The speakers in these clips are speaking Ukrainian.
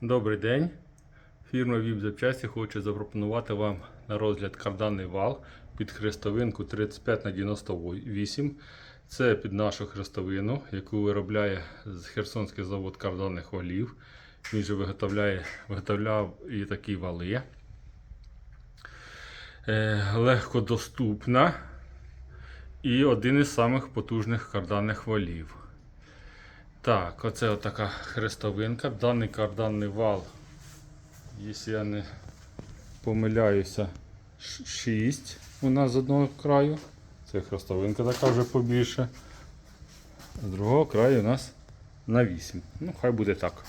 Добрий день. Фірма ВІП Запчасті хоче запропонувати вам на розгляд карданний вал під хрестовинку 35 на 98. Це під нашу хрестовину, яку виробляє Херсонський завод карданних валів. Він же виготовляє, виготовляв і такі вали. Е, легкодоступна і один із самих потужних карданних валів. Так, оце отака хрестовинка. Даний карданний вал, якщо я не помиляюся, 6 у нас з одного краю. Це хрестовинка така вже побільше. З другого краю у нас на 8. Ну, хай буде так.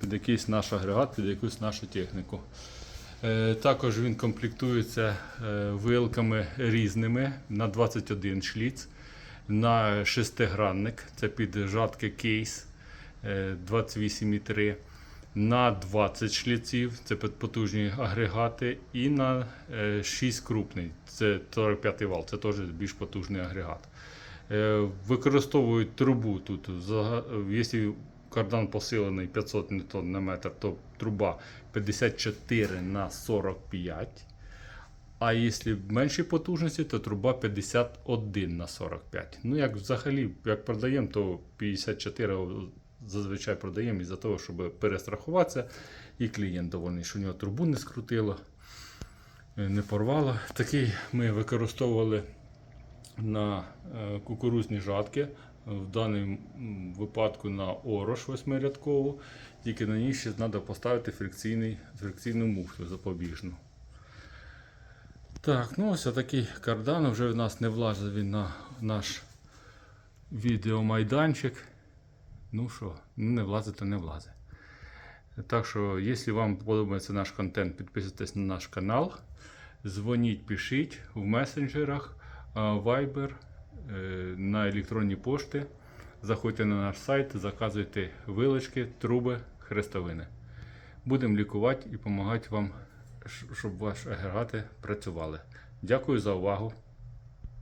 Під якийсь наш агрегат, під якусь нашу техніку. Е, Також він комплектується е, вилками різними на 21 шліц, на шестигранник, це під жатки кейс 28,3, на 20 шліців, це потужні агрегати, і на е, 6 крупний, це 45 вал, це теж більш потужний агрегат. Е, Використовують трубу тут. Якщо кардан посилений 500 ньютон на метр, то труба 54 на 45. А якщо менші потужності, то труба 51 на 45. Ну, як взагалі, як продаємо, то 54 зазвичай продаємо із-за того, щоб перестрахуватися. І клієнт довольний, що у нього трубу не скрутило, е, не порвало. Такий ми використовували на е, кукурузні жатки. В даному випадку на орош восьмирядкову. Тільки на ній ще треба поставити фрикційний, фрикційну муфту запобіжну. Так, ну ось такий кардан. Вже в нас не влазить він на наш відеомайданчик. Ну що, ну не влазить, то не влазить. Так що, якщо вам подобається наш контент, підписуйтесь на наш канал. Дзвоніть, пишіть в месенджерах, Viber, е, на електронні пошти. Заходьте на наш сайт, заказуйте вилочки, труби, хрестовини. Будемо лікувати і допомагати вам, щоб ваші агрегати працювали. Дякую за увагу.